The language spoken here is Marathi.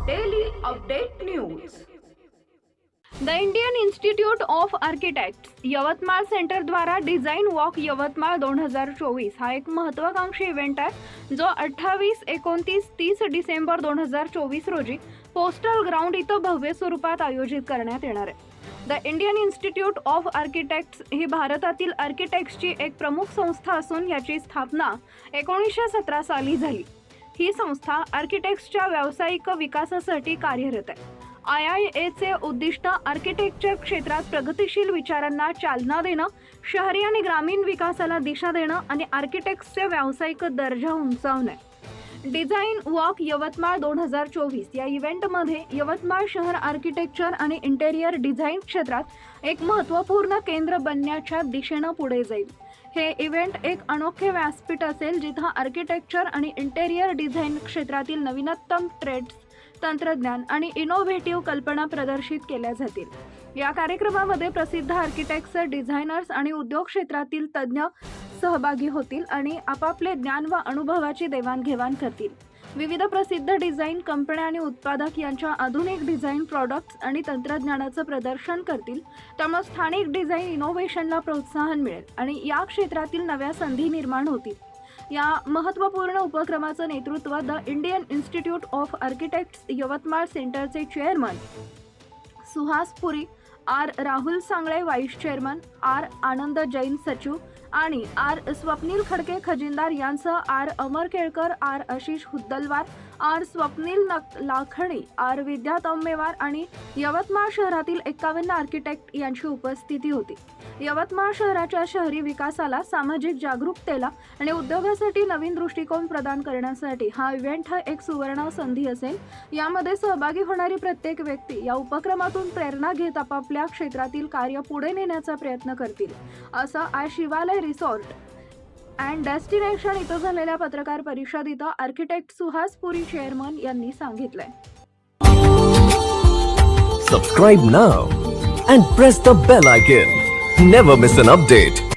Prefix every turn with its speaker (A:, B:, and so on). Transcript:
A: Update news
B: the Indian Institute of Architect Yavatmal सेंटरद्वारा design walk Yavatmal दोन हजार चोवीस. हा एक महत्त्वाकांक्षी इव्हेंट आहे जो अठ्ठावीस एकोणतीस तीस डिसेंबर दोन हजार चोवीस रोजी पोस्टल ग्राउंड इथं भव्य स्वरूपात आयोजित करण्यात येणार आहे. The Indian Institute of Architects ही भारतातील आर्किटेक्ट्सची एक प्रमुख संस्था असून याची स्थापना एकोणीसशे सतरा साली झाली. ही संस्था आर्किटेक्ट्सच्या व्यावसायिक विकासासाठी कार्यरत आहे. आय आय एचे उद्दिष्ट आर्किटेक्चर क्षेत्रात प्रगतिशील विचारांना चालना देणं शहरी आणि ग्रामीण विकासाला दिशा देणं आणि आर्किटेक्ट्सचे व्यावसायिक दर्जा उंचावणं आहे. डिझाईन वॉक यवतमाळ दोन हजार चोवीस या इव्हेंटमध्ये यवतमाळ शहर आर्किटेक्चर आणि इंटेरियर डिझाईन क्षेत्रात एक महत्त्वपूर्ण केंद्र बनण्याच्या दिशेनं पुढे जाईल. हे इव्हेंट एक अनोखे व्यासपीठ असेल जिथं आर्किटेक्चर आणि इंटेरियर डिझाईन क्षेत्रातील नवीनतम ट्रेड्स तंत्रज्ञान आणि इनोव्हेटिव्ह कल्पना प्रदर्शित केल्या जातील. या कार्यक्रमामध्ये प्रसिद्ध आर्किटेक्ट्स डिझायनर्स आणि उद्योग क्षेत्रातील तज्ज्ञ सहभागी होतील आणि आपापले ज्ञान व अनुभवाची देवाणघेवाण करतील. विविध प्रसिद्ध डिझाईन कंपन्या आणि उत्पादक यांच्या आधुनिक डिझाईन प्रॉडक्ट्स आणि तंत्रज्ञानाचं प्रदर्शन करतील. त्यामुळे स्थानिक डिझाईन इनोव्हेशनला प्रोत्साहन मिळेल आणि या क्षेत्रातील नव्या संधी निर्माण होतील. या महत्त्वपूर्ण उपक्रमाचं नेतृत्व the Indian Institute of Architects Yavatmal सेंटरचे chairman Suhas Puri R Rahul Sangle vice chairman R Anand Jain सचिव आणि आर स्वप्नील खडके खजिनदार यांसह R Amar Kelkar R Ashish Huddalwar R Swapnil नक लाखणी आर विद्या तम्मेवार आणि यवतमाळ शहरातील एक्कावन्न आर्किटेक्ट यांची उपस्थिती होती. यवतमाळ शहराच्या शहरी विकासाला सामाजिक जागरूकतेला आणि उद्योगासाठी नवीन दृष्टिकोन प्रदान करण्यासाठी हा इव्हेंट हा एक सुवर्ण संधी असेल. यामध्ये सहभागी होणारी प्रत्येक व्यक्ती या उपक्रमातून प्रेरणा घेत आपल्या क्षेत्रातील कार्य पुढे नेण्याचा प्रयत्न करतील. असं आज शिवालय रिसॉर्ट अँड डेस्टिनेशन इथं झालेल्या पत्रकार परिषदेत आर्किटेक्ट सुहास पुरी चेअरमन यांनी सांगितलंय.
C: Subscribe now and press the bell icon never miss an update